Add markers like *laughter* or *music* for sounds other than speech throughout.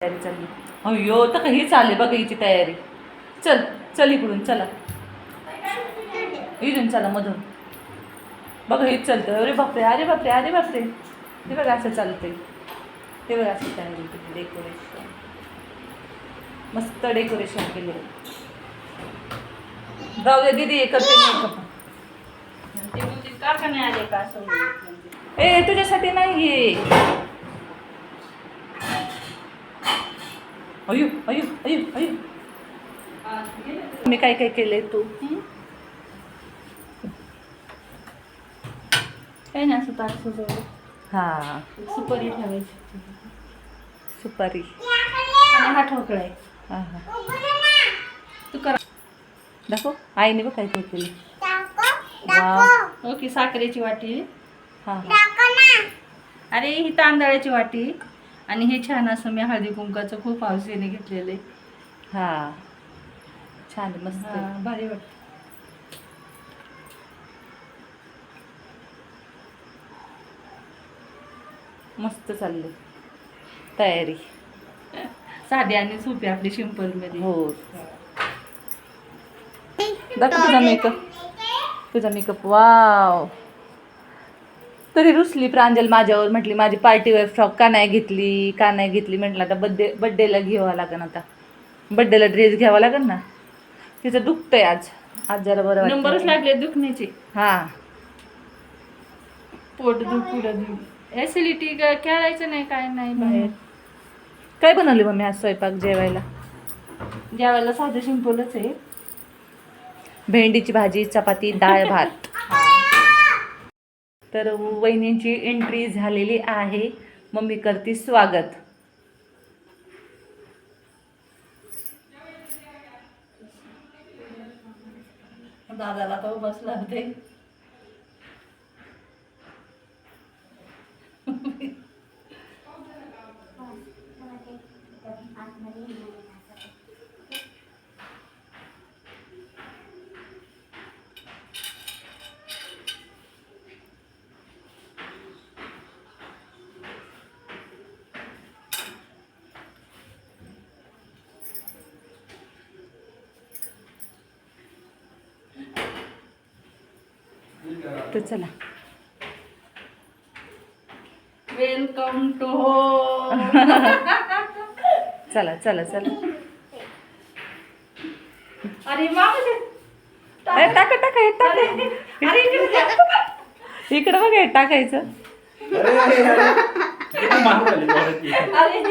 तयारी चालली. अय्यो तर काही चालली बघा हिची तयारी. चल चल इकडून चला. इथून चला मधून. बघा हीच चालतं अरे बापरे अरे बापरे अरे बापरे. ते बघा असं चालतंय. ते बघा असं तयारी डेकोरेशन मस्त डेकोरेशन केले जाऊ दे दीदी हे करते मेकअप म्हणजे कारखाने आले का असं. ए तुझ्यासाठी नाहीये. अयो अयो अयो अयो. मी काय काय केलंय तू? हं? काही नाही असं सजवलं हा. सुपारी ठेवायची. सुपारी. आणि हा ठोकळा आहे. हा हा. तू कर. दाखव. आईने बघ काय काय केलं वा ओके साखरेची वाटी. हा. हा. अरे ही तांदळाची वाटी. आणि हे छान असं मी हळदी कुंकाचं खूप हौसेने घेतलेलं आहे. हा. छान मस्त. हा, भारी वाटत. मस्त चाललंय. तयारी. साधी आणि सोपी आपली सिंपलमध्ये. हो. दाखव तुझा मेकअप तुझा मेकअप वाव तरी रुसली प्रांजल माझ्यावर म्हटली माझी पार्टीवेअर फ्रॉक का नाही घेतली का नाही घेतली? म्हटलं आता बड्डे बड्डेला घ्यावं लागेल आता. बड्डेला ड्रेस घ्यावा लागेल ना. तिचं दुखतंय आज. आज जरा बरं. नंबरच लागले दुखण्याचे. हा. पोट दुख खेळायचं नाही काय नाही बाहेर. काय बनवली मम्मी आज स्वयंपाक जेवायला? जेवायला साधं सिंपलच आहे. भेंडीची भाजी चपाती डाळ भात. *laughs* तर वहिनींची एंट्री झालेली आहे. मम्मी करते स्वागत. दादाला तो बसला होते. तर चला. वेलकम टू हो चला चला चला. अरे मामा ए, टाका टाका हे टाका. अरे इकडे बघा हे टाकायचं. अरे.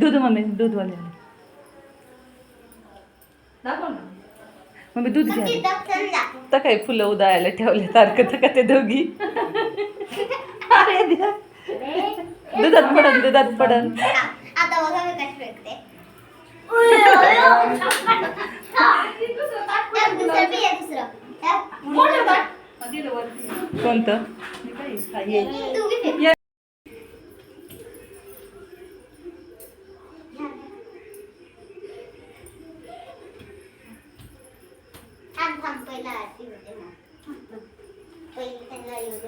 दूध मम्मी दूध वाले दाखव ना. मम्मी दूध घ्या. तर काय फुलं उदाळायला ठेवले सारखं तर का ते दोघी? अरे. दुधात पडन दुधात पडन. आता बघा मी कशी फेकते त्यात दुसरं बी आहे दुसरं त्यात मोठं ताट. हा, दिलं वरती. कोणतं हे काय? हा, ये. तू बी फेक थांब थांब पहिला आरती होते मग पहिले त्यांना येऊ दे मग आपण टाकू ये. इतकी? तो मी तो माझा आता बघा कशी फेकते मी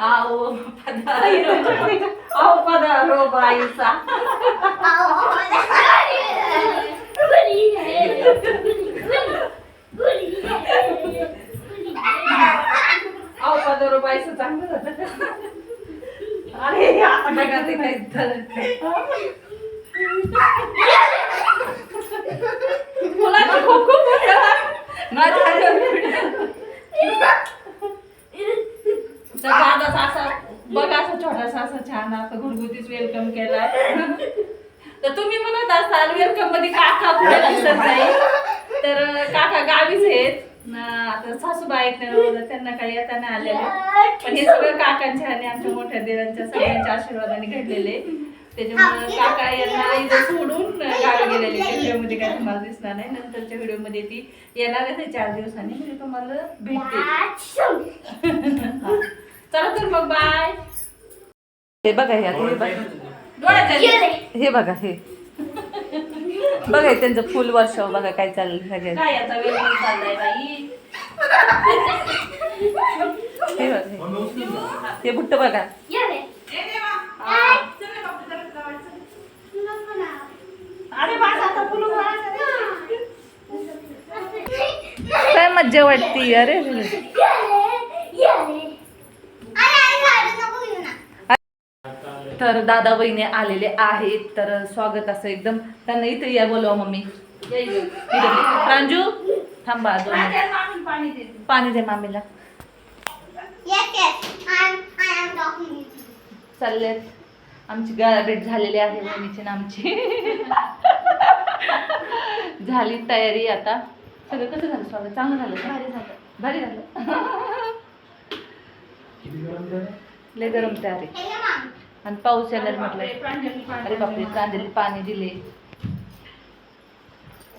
आओ पधारो. आओ पधारो बाईचा. आओ पधारो बाईचं चांगलं. अरे ते काय खूप खूप माझ्या दादाचा असा बघा असं छोटासा असं छान असं घरगुतीच वेलकम केलाय तर तुम्ही म्हणत असाल वेलकममध्ये काका पुढे दिसत नाही. तर काका गावीच आहेत. आता सासूबाई आहेत त्यांना काही येता नाही आलेले. पण हे सगळं काकांच्या आणि आमच्या मोठ्या देरांच्या सगळ्यांच्या आशीर्वादाने घडलेले त्याच्यामुळे काका यांना इथं सोडून गावी गेलेले व्हिडिओमध्ये काही तुम्हाला दिसणार नाही. नंतरच्या व्हिडिओमध्ये ती येणारच आहे चार दिवसांनी. म्हणजे तुम्हाला भेटते. हा. चला तर मग बाय. हे बघा हे आता हे बघा. हे बघा बघा त्यांचं फुल वर्ष बघा काय चाललं सगळ्यांचं काय आता वेळ चाललाय बाई? हे. घ्या. हे. बुट्ट बघा ये रे. हा, चल ना बापू, जरा लावायचं. नको ना. अरे बाळा, आता बोलू बाळा. मज्जा वाटती अरे. तर दादा वहिनी आलेले आहेत तर स्वागत असं एकदम त्यांना इथे या बोलवा मम्मी. प्रांजू थांबा पाणी दे मामीला. चाललेत आमची गाळा भेट झालेली आहे आणि आमची *laughs* झाली तयारी आता सगळं कसं झालं? स्वागत चांगलं झालं का? भारी झालं. गरम झालं? लय गरम तयारी हे मग. आणि पाऊस येणार म्हटलं. अरे बापरे प्रांजली पाणी दिले.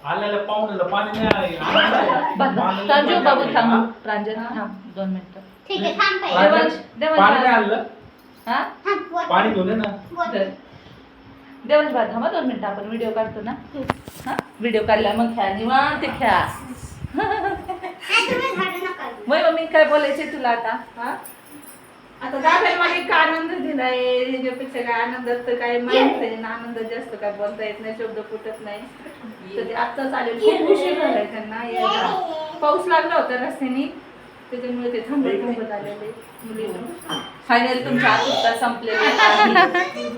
आलेल्या पाहुण्याला पाणी नाही आहे. प्रांजू बाबू थांब प्रांजल थांब दोन मिनिटं. ठीक आहे, थांब. पाणी- देवांश देवांश. पाणी नाही बा- आणलं? हा? थांब, वर. पाणी घेऊन ये ना. वर. तर भात थांबा दोन मिनटं आपण व्हिडिओ काढतो ना. हा व्हिडिओ काढला मग खेळा निवांत खेळा. मग मम्मी काय बोलायचे तुला आता? हा? आता दादाने मला इतका आनंद दिलाय ह्याच्यापेक्षा काय आनंद तर काय माहीत नाही ना आनंद जास्त काय बोलता येत नाही शब्द फुटत नाही. तर ते आत्ताच आले खूप उशीर झालाय त्यांना यायला. पाऊस लागला होता रस्त्याने त्याच्यामुळे ते थांबत थांबत आलेले मुली फायनल तुमच्या आतुरता संपलेली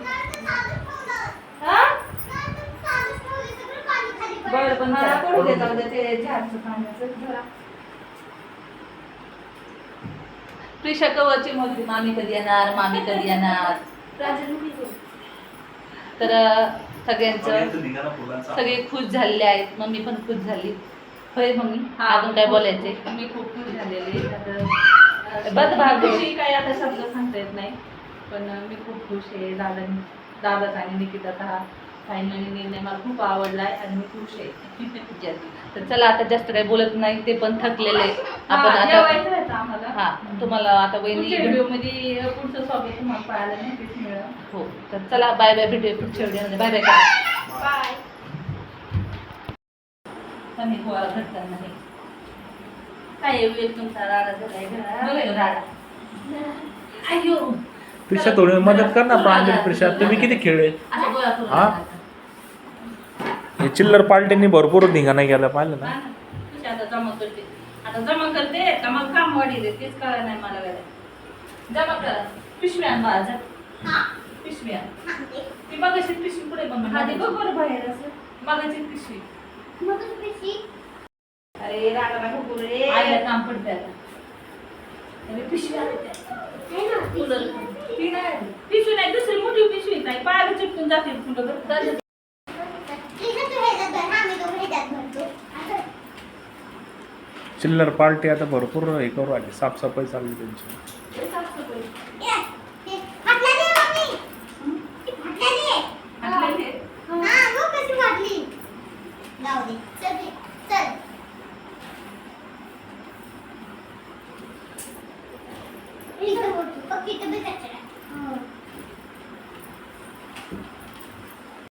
बरं पण मला करा. पडू दे जाऊ दे ते झाडचं पाण्याचं. जरा. प्रिशा कवरची मोठी मामी कधी येणार? मामी कधी येणार? तर सगळ्यांचं सगळे खुश झालेले आहेत. मम्मी पण खुश झाली. होय मम्मी? अजून काय बोलायचे मी खूप खुश झालेले बद भाग काय आता शब्द सांगता येत नाही. पण मी खूप खुश आहे. दादा दादाचा आणि निकिताचा हा फायनली निर्णय मला खूप आवडलाय आणि मी खुश आहे. *laughs* तर चला आता जास्त काही बोलत नाही ते पण थकलेले. आपण हा, आता हा तुम्हाला आता वहिनी व्हिडिओमध्ये पुढचं स्वागत तुम्हाला पाहायला नक्कीच मिळेल हो तर चला बाय बाय भेटूया पुढच्या व्हिडिओमध्ये. बाय बाय बाय कमी गोळा घटकन नाही. काय वेळ तुमचा राडा झालाय. राडा. अय्यो प्रिशा थोडी मदत कर ना प्रांजली प्रिशा तुम्ही किती खेळले? हा? हे चिल्लर पार्टींनी भरपूर धिंगाणा गेला पाहिलं ना? कशी आता जमा करते. आता जमा करते का मला काम वाढी दे तेच कळलं नाही मला गड्या जमा करा. पिशव्या आण हा. ती पिशवी पुढे बघ आधी बघ बरं बाहेर असं. मागाची पिशवी. अरे करू रे. काम पडते आता. अरे पिशवी आली त्या. आहे पिशवी. ती नाही पिशवी नाही दुसरी मोठी पिशवी नाही पायाला जातील फुलं बरं. चिल्लर पार्टी आता भरपूर हे करू आली साफसफाई चालली त्यांची